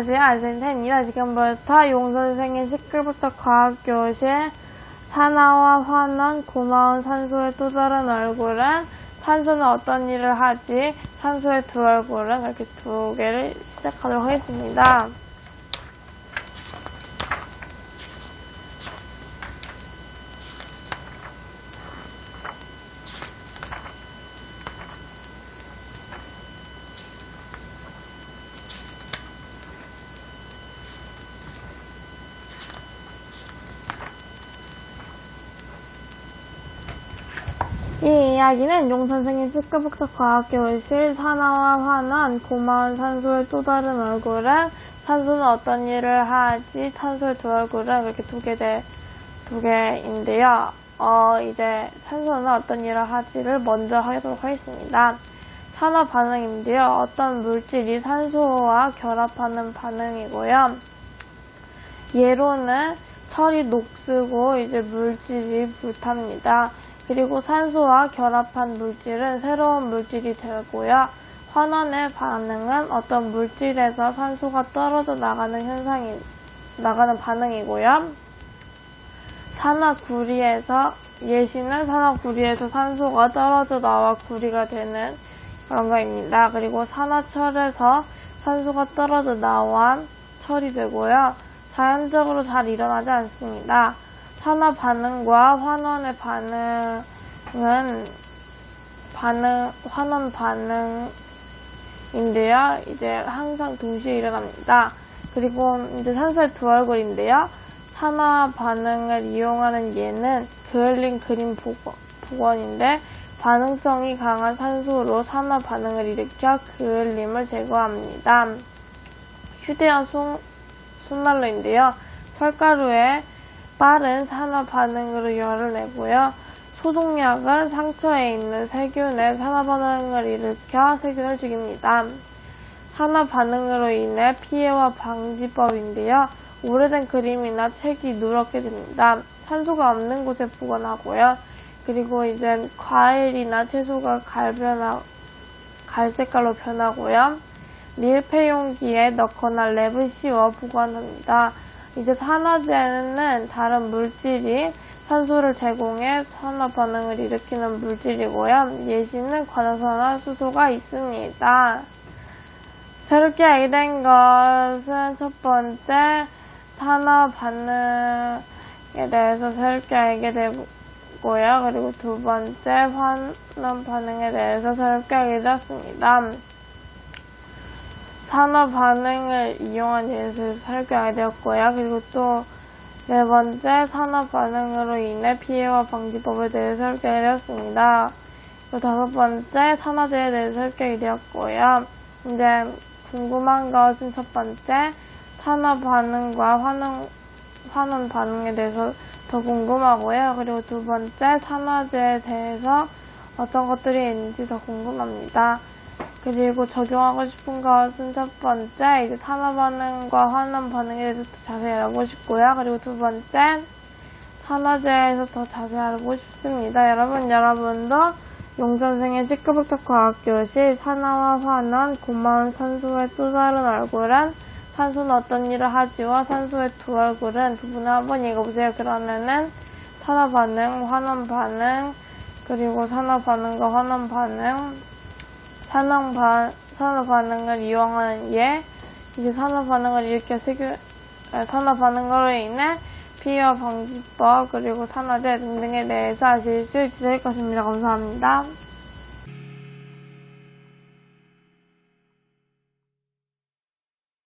안녕하세요. 안센텐입니다. 지금부터 용선생의 시끌부터 과학교실 산화와 환원, 고마운 산소의 또 다른 얼굴은 산소는 어떤 일을 하지? 산소의 두 얼굴은 이렇게 두 개를 시작하도록 하겠습니다. 이 이야기는 용 선생의 시끌벅적 과학교실 산화와 환원, 고마운 산소의 또 다른 얼굴은 산소는 어떤 일을 하지? 산소의 두 얼굴은 이렇게 두 개, 대, 두 개인데요. 어, 이제 산소는 어떤 일을 하지를 먼저 하도록 하겠습니다. 산화 반응인데요. 어떤 물질이 산소와 결합하는 반응이고요. 예로는 철이 녹슬고 이제 물질이 불탑니다. 그리고 산소와 결합한 물질은 새로운 물질이 되고요. 환원의 반응은 어떤 물질에서 산소가 떨어져 나가는 현상이 나가는 반응이고요. 산화 구리에서 예시는 산화 구리에서 산소가 떨어져 나와 구리가 되는 그런 거입니다. 그리고 산화철에서 산소가 떨어져 나와 철이 되고요. 자연적으로 잘 일어나지 않습니다. 산화 반응과 환원의 반응은 반응 환원 반응인데요. 이제 항상 동시에 일어납니다. 그리고 이제 산소의 두 얼굴인데요. 산화 반응을 이용하는 예는 그을린 그림 복원인데 반응성이 강한 산소로 산화 반응을 일으켜 그을림을 제거합니다. 휴대용 손, 손난로인데요. 철가루에 빠른 산화 반응으로 열을 내고요. 소독약은 상처에 있는 세균의 산화 반응을 일으켜 세균을 죽입니다. 산화 반응으로 인해 피해와 방지법인데요. 오래된 그림이나 책이 누렇게 됩니다. 산소가 없는 곳에 보관하고요. 그리고 이제 과일이나 채소가 갈변하, 갈색깔로 변하고요. 밀폐 용기에 넣거나 랩을 씌워 보관합니다. 이제 산화제는 다른 물질이 산소를 제공해 산화 반응을 일으키는 물질이고요. 예시는 과산화 수소가 있습니다. 새롭게 알게 된 것은 첫 번째 산화 반응에 대해서 새롭게 알게 되고요. 그리고 두 번째 환원 반응에 대해서 새롭게 알게 되었습니다. 산화 반응을 이용한 예를 설계하게 되었고요. 그리고 또 네 번째 산화 반응으로 인해 피해와 방지법에 대해서 설계하게 되었습니다. 그리고 다섯 번째 산화제에 대해서 설계하게 되었고요. 이제 궁금한 것은 첫 번째 산화 반응과 환원, 환원 반응에 대해서 더 궁금하고요. 그리고 두 번째 산화제에 대해서 어떤 것들이 있는지 더 궁금합니다. 그리고 적용하고 싶은 것은 첫 번째, 이제 산화 반응과 환원 반응에 대해서 더 자세히 알아보고 싶고요. 그리고 두 번째, 산화제에서 더 자세히 알아보고 싶습니다. 여러분, 여러분도 용선생의 시끄벅적 과학교실 산화와 환원, 고마운 산소의 또 다른 얼굴은 산소는 어떤 일을 하지와 산소의 두 얼굴은 두 분을 한번 읽어보세요. 그러면은 산화 반응, 환원 반응, 그리고 산화 반응과 환원 반응, 산화, 반, 산화 반응을 이용하는 예, 이제 산화 반응을 일으켜 세균, 산화 반응으로 인해 피해와 방지법, 그리고 산화제 등등에 대해서 아실 수 있을 것입니다. 감사합니다.